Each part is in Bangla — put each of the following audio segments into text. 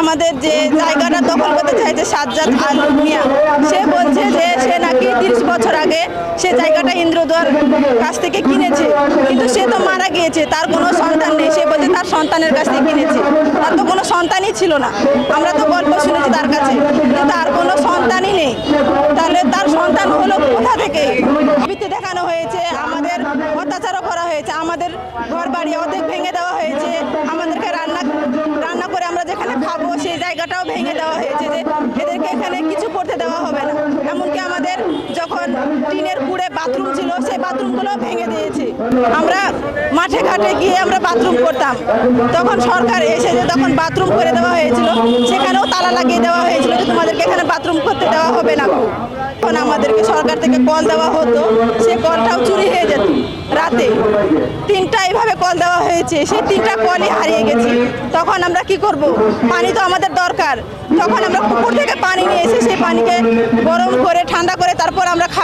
আমাদের যে জায়গাটা দখল করতে চাইছে সাজ্জাদ আল মিয়া, সে বলছে যে সে নাকি তিরিশ বছর আগে সে জায়গাটা ইন্দ্রদুয়ার কাছ থেকে কিনেছে। কিন্তু সে তো মারা গিয়েছে, তার কোনো সন্তান নেই। সে বলছে তার সন্তানের কাছ থেকে কিনেছে। তার তো কোনো সন্তানই ছিল না। আমরা তো গল্প শুনেছি তার কাছে। তার কোনো সন্তানই নেই। তাহলে তার সন্তান হলো কোথা থেকে? দেখানো হয়েছে, আমাদের অত্যাচারও করা হয়েছে, আমাদের ঘর বাড়ি অর্ধেক ভেঙে দেওয়া হয়েছে আমাদেরকে রান্না রান্না করে আমরা যেখানে খাব সেই ভেঙে দেওয়া হয়েছে যে এদেরকে এখানে কিছু করতে দেওয়া হবে না। এমনকি আমাদের যখন টিনের কুড়ে বাথরুম ছিল, সেই বাথরুমগুলো ভেঙে দিয়েছে। আমরা মাঠে ঘাটে গিয়ে আমরা বাথরুম করতাম। তখন সরকার এসে যে তখন বাথরুম করে দেওয়া হয়েছিল, সেখানেও তালা লাগিয়ে দেওয়া হয়েছিল যে তোমাদেরকে এখানে বাথরুম করতে দেওয়া হবে না। তখন আমাদেরকে সরকার থেকে কল দেওয়া হতো, সে কলটাও চুরি হয়ে যেত। রাতে তিনটা এইভাবে কল দেওয়া হয়েছে। সেই তিনটা কলই হারিয়ে গেছি। তখন আমরা কি করব? পানি তো আমাদের দরকার। তখন আমরা পুকুর থেকে পানি নিয়ে এসে সেই পানিকে গরম করে ঠান্ডা করে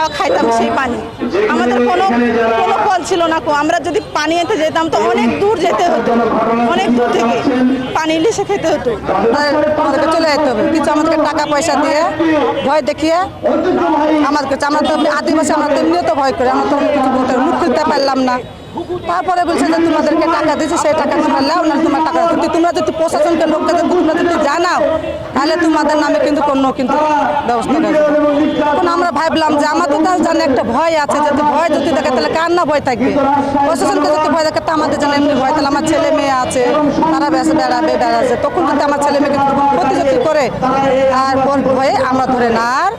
খাওয়া খাইতাম সেই পানি। আমাদের কোনো কোনো কল ছিল না আমরা যদি পানি আনতে যেতাম তো অনেক দূর যেতে হতো। অনেক দূর থেকে পানি ইলিশে খেতে হতো। আমাদেরকে চলে যেতে হবে। কিছু আমাদেরকে টাকা পয়সা দিয়ে ভয় দেখিয়ে আমাদেরকে আমরা তো আদিবাসী, আমরা তো এমনিও তো ভয় করি। আমরা তো কিছু বলতে মুখ খুলতে পারলাম না। তারপরে বলছে যে তোমাদেরকে টাকা দিয়েছে, সেই টাকা তোমরা নাও না তোমার টাকা যদি তোমরা যদি প্রশাসনকে লোককে যদি তোমরা যদি জানাও, তাহলে তোমাদের নামে কিন্তু কোনো কিন্তু ব্যবস্থা আমরা ভাবলাম যে আমাদের তো জানে একটা ভয় আছে, যদি ভয় যদি থাকে তাহলে কার না ভয় থাকবে। প্রশাসনকে যদি ভয় থাকে, তো আমাদের জানে এমনি ভয়। তাহলে আমার ছেলে মেয়ে আছে, তারা বেড়াবে, বেড়াচ্ছে। তখন যদি আমার ছেলে মেয়েকে ক্ষতি করে, আর ভয়ে আমরা ধরে না আর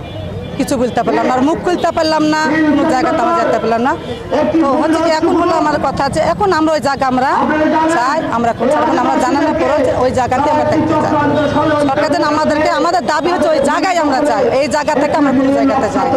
কিছু বলতে পারলাম আর মুখ খুলতে পারলাম না, কোনো জায়গাতে আমরা যেতে পারলাম না। তো হচ্ছে কি, এখন হলো আমার কথা আছে, এখন আমরা ওই জায়গা আমরা চাই, আমরা এখন আমরা জানানোর পরে যে ওই জায়গাতে আমরা থাকতে চাই। সরকার আমাদেরকে, আমাদের দাবি হচ্ছে ওই জায়গায় আমরা চাই, এই জায়গা থেকে আমরা কোনো জায়গাতে চাই